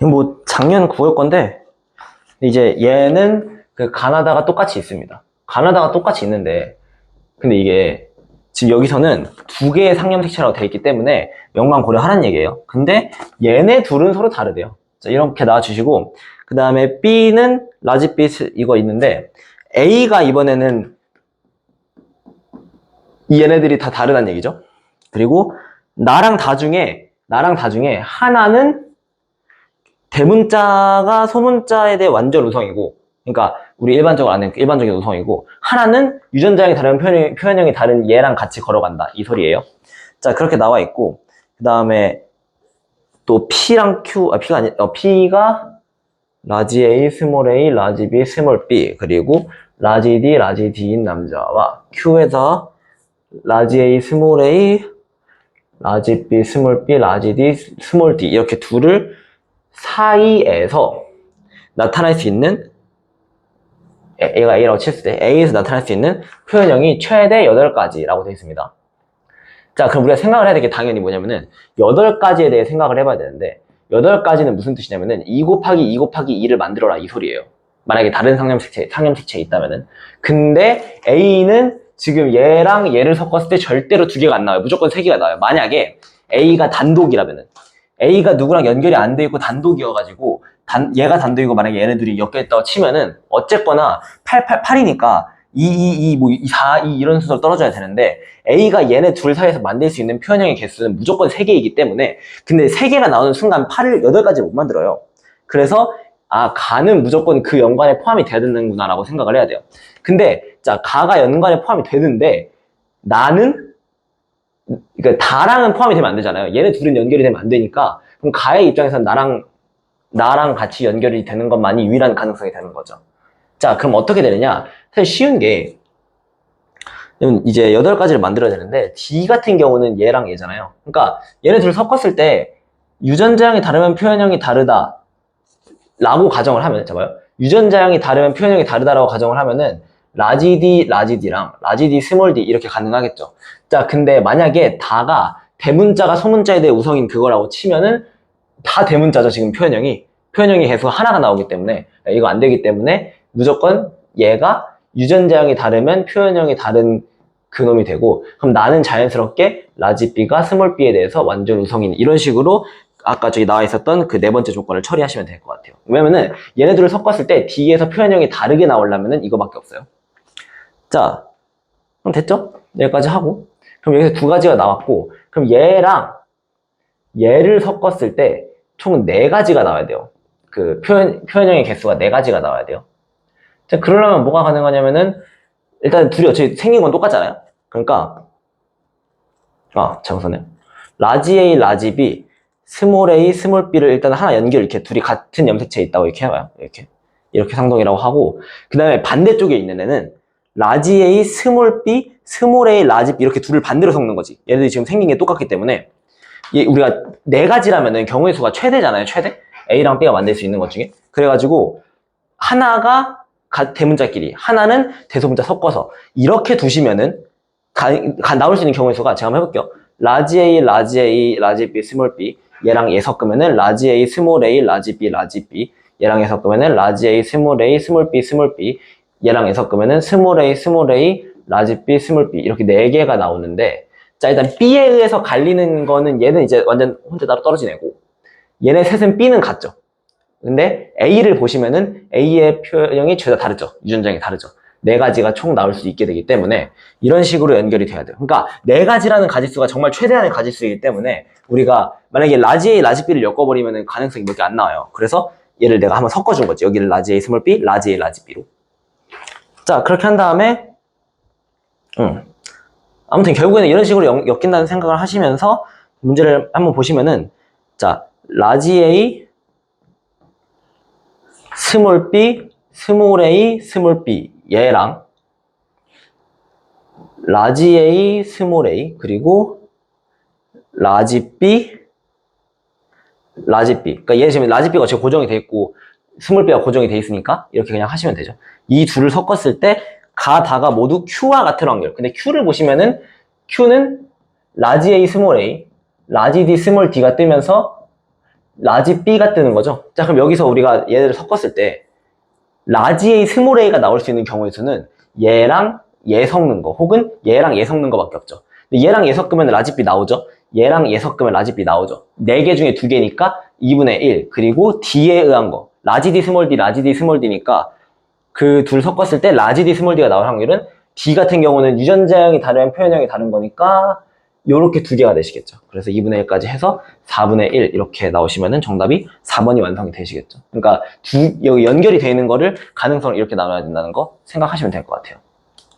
뭐 작년 9월 건데 이제 얘는 그 가나다가 똑같이 있습니다. 가나다가 똑같이 있는데 근데 이게 지금 여기서는 두 개의 상념색채라고 되어 있기 때문에 연관 고려하라는 얘기예요. 근데 얘네 둘은 서로 다르대요. 자, 이렇게 나와주시고 그 다음에 B는 라지 B 이거 있는데 A가 이번에는 이 얘네들이 다 다르다는 얘기죠. 그리고 나랑 다 중에 나랑 다 중에 하나는 대문자가 소문자에 대해 완전 우성이고 그러니까 우리 일반적으로 아는 그 일반적인 우성이고 하나는 유전자형이 다른 표현, 표현형이 다른 얘랑 같이 걸어간다. 이 소리예요. 자 그렇게 나와 있고 그 다음에 또 P랑 Q 아 P가 아니 어, P가 라지 A, 스몰 A, 라지 B, 스몰 B 그리고 라지 D, 라지 D인 남자와 Q에서 라지 A, 스몰 A, 라지 B, 스몰 B, 라지 D, 스몰 D 이렇게 둘을 사이에서 나타날 수 있는 에- A가 A라고 쳤을 때 A에서 나타날 수 있는 표현형이 최대 8가지라고 되어 있습니다. 자, 그럼 우리가 생각을 해야 될 게 당연히 뭐냐면은 8가지에 대해 생각을 해봐야 되는데 8가지는 무슨 뜻이냐면은 2 곱하기 2 곱하기 2를 만들어라 이 소리예요. 만약에 다른 상념색체, 상념색체에 있다면은. 근데 A는 지금 얘랑 얘를 섞었을 때 절대로 두 개가 안 나와요. 무조건 세 개가 나와요. 만약에 A가 단독이라면은 A가 누구랑 연결이 안 돼 있고 단독이어가지고 단, 얘가 단독이고 만약에 얘네 들이 엮여있다고 치면은 어쨌거나 8, 8, 8이니까 2, 2, 2, 뭐 4, 2 이런 순서로 떨어져야 되는데 A가 얘네 둘 사이에서 만들 수 있는 표현형의 개수는 무조건 3개이기 때문에 근데 3개가 나오는 순간 8을 8가지 못 만들어요. 그래서 아 가는 무조건 그 연관에 포함이 돼야 되는구나 라고 생각을 해야 돼요. 근데 자 가가 연관에 포함이 되는데 나는 그러니까 다랑은 포함이 되면 안 되잖아요. 얘네 둘은 연결이 되면 안 되니까 그럼 가의 입장에서는 나랑 나랑 같이 연결이 되는 것만이 유일한 가능성이 되는 거죠. 자, 그럼 어떻게 되느냐? 사실 쉬운 게 이제 여덟 가지를 만들어야 되는데 D 같은 경우는 얘랑 얘잖아요. 그러니까 얘네 둘 섞었을 때 유전자형이 다르면 표현형이 다르다 라고 가정을 하면 잡아요. 유전자형이 다르면 표현형이 다르다라고 가정을 하면은 라지 D, 라지 D랑 라지 D, 스몰 D 이렇게 가능하겠죠. 자, 근데 만약에 다가 대문자가 소문자에 대해 우성인 그거라고 치면은 다 대문자죠, 지금 표현형이. 표현형이 계속 하나가 나오기 때문에 이거 안 되기 때문에 무조건 얘가 유전자형이 다르면 표현형이 다른 그놈이 되고 그럼 나는 자연스럽게 라지 B가 스몰 B에 대해서 완전 우성인 이런 식으로 아까 저기 나와 있었던 그 네 번째 조건을 처리하시면 될 것 같아요. 왜냐면은 얘네들을 섞었을 때 D에서 표현형이 다르게 나오려면은 이거밖에 없어요. 자, 그럼 됐죠? 여기까지 하고 그럼 여기서 두 가지가 나왔고 그럼 얘랑 얘를 섞었을 때 총 네 가지가 나와야 돼요. 그 표현, 표현형의 개수가 네 가지가 나와야 돼요. 자, 그러려면 뭐가 가능하냐면은, 일단 둘이 어차피 생긴 건 똑같잖아요? 그러니까, 아, 잘못썼네요. 라지 A, 라지 B, 스몰 A, 스몰 B를 일단 하나 연결, 이렇게 둘이 같은 염색체에 있다고 이렇게 해봐요. 이렇게. 이렇게 상동이라고 하고, 그 다음에 반대쪽에 있는 애는, 라지 A, 스몰 B, 스몰 A, 라지 B, 이렇게 둘을 반대로 섞는 거지. 얘네들이 지금 생긴 게 똑같기 때문에, 이 우리가 네 가지라면은 경우의 수가 최대잖아요, 최대? A랑 B가 만들 수 있는 것 중에. 그래가지고, 하나가 가- 대문자끼리, 하나는 대소문자 섞어서, 이렇게 두시면은, 가, 가- 나올 수 있는 경우의 수가 제가 한번 해볼게요. 라지 A, 라지 A, 라지 B, 스몰 B. 얘랑 얘 섞으면은, 라지 A, 스몰 A, 라지 B, 라지 B. 얘랑 얘 섞으면은, 라지 A, 스몰 A, 스몰 B, 스몰 B. 얘랑 얘 섞으면은, 스몰 A, 스몰 A, 라지 B, 스몰 B. 이렇게 네 개가 나오는데, 자, 일단 B에 의해서 갈리는 거는 얘는 이제 완전 혼자 따로 떨어진 애고, 얘네 셋은 B는 같죠. 근데 A를 보시면은 A의 표현이 죄다 다르죠. 유전자형이 다르죠. 네 가지가 총 나올 수 있게 되기 때문에 이런 식으로 연결이 돼야 돼요. 그러니까 네 가지라는 가지수가 정말 최대한의 가지수이기 때문에 우리가 만약에 라지 A, 라지 B를 엮어버리면은 가능성이 몇 개 안 나와요. 그래서 얘를 내가 한번 섞어준 거지. 여기를 라지 A, 스몰 B, 라지 A, 라지 B로. 자, 그렇게 한 다음에, 음. 아무튼 결국에는 이런 식으로 엮- 엮인다는 생각을 하시면서 문제를 한번 보시면은 자 라지 A 스몰 B 스몰 A 스몰 B 얘랑 라지 A 스몰 A 그리고 라지 B 라지 B 그러니까 얘 지금 라지 B가 지금 고정이 돼 있고 스몰 B가 고정이 돼 있으니까 이렇게 그냥 하시면 되죠 이 둘을 섞었을 때 가, 다가 모두 Q와 같은 확률. 근데 Q를 보시면은 Q는 라지 A, 스몰 A, 라지 D, 스몰 D가 뜨면서 라지 B가 뜨는 거죠. 자, 그럼 여기서 우리가 얘를 섞었을 때 라지 A, 스몰 A가 나올 수 있는 경우의 수는 얘랑 얘 섞는 거 혹은 얘랑 얘 섞는 거밖에 없죠. 근데 얘랑 얘 섞으면 라지 B 나오죠. 얘랑 얘 섞으면 라지 B 나오죠. 네 개 중에 두 개니까 2분의 1 그리고 D에 의한 거 라지 D, 스몰 D, 라지 D, 스몰 D니까 그 둘 섞었을 때 라지 D, 스몰 D가 나올 확률은 D 같은 경우는 유전자형이 다르면 표현형이 다른 거니까 요렇게 두 개가 되시겠죠. 그래서 2분의 1까지 해서 4분의 1 이렇게 나오시면은 정답이 4번이 완성이 되시겠죠. 그러니까 두 여기 연결이 되어 있는 거를 가능성을 이렇게 나눠야 된다는 거 생각하시면 될 것 같아요.